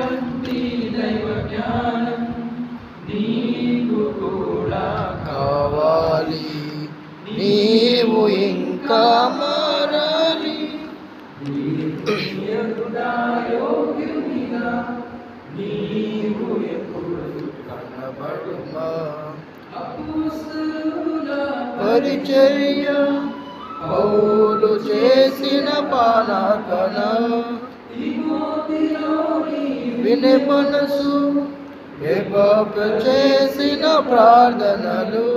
వంటి దైవ జ్ఞానం నీకు కూడా కావాలి. నీవు ఇంకా మారాలి. నీవు ఎప్పుడు కనబడుమా? పరిచర్య పౌలు చేసిన పాలకన తిమోతిలోని వినే మనసు ఎబాప చేసిన ప్రార్థనలు.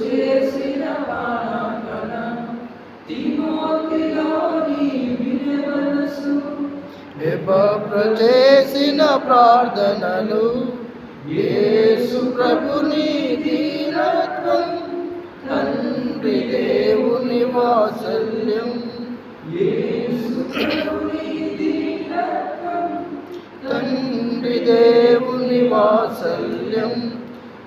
చేసిన పాలన తిమోతిలోని వినే మనసు ఎబాప చేసిన ప్రార్థనలు. యేసు ప్రభుని దీనత్వం వాత్సల్యం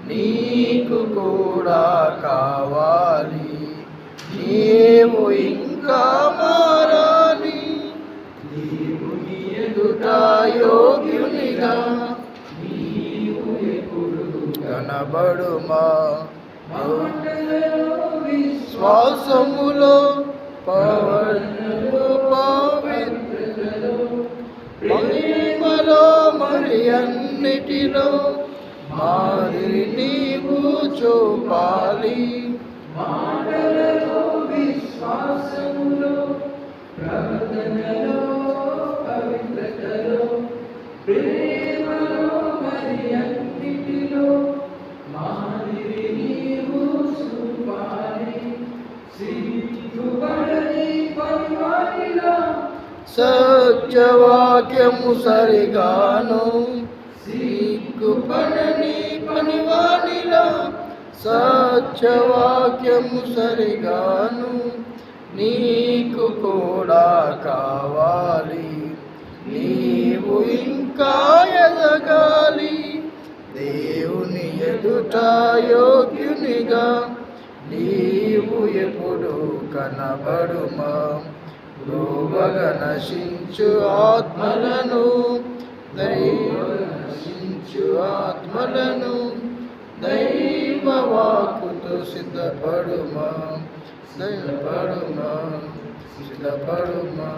నీకు కూడా కావాలి. నీవు ఇంకా మారాలి. నీవు ఎదుట యోగ్యునిగా. నీవు ఎప్పుడు కనబడుమా? విశ్వాసములో విశ్వాస శ్వాసములో పవర్ణము పవిత్రతలో మహిమలో అన్నిటిలో మాదిరి నీవు చూపాలి. మాటలలో విశ్వాసములో ప్రవర్తనలో పవిత్రతలో ప్రేమలో మరి అన్నిటిలో మాదిరి నీవు చూపాలి. సిగ్గుపడని పనివాటిలో సత్యవాక్యము సరిగాను. సిగ్గుపడని పనివానిలా సత్యవాక్యము సరిగాను. నీకు కూడా కావాలి. నీవు ఇంకా ఎదగాలి. దేవుని ఎదుట యోగ్యునిగా నీవు ఎప్పుడు కనబడుమా? లోబగ నశించు ఆత్మలను దైవ నశించు ఆత్మలను దైవ వాక్కుతో సిద్ధపడుమా సిద్ధపడుమా సిద్ధపడుమా.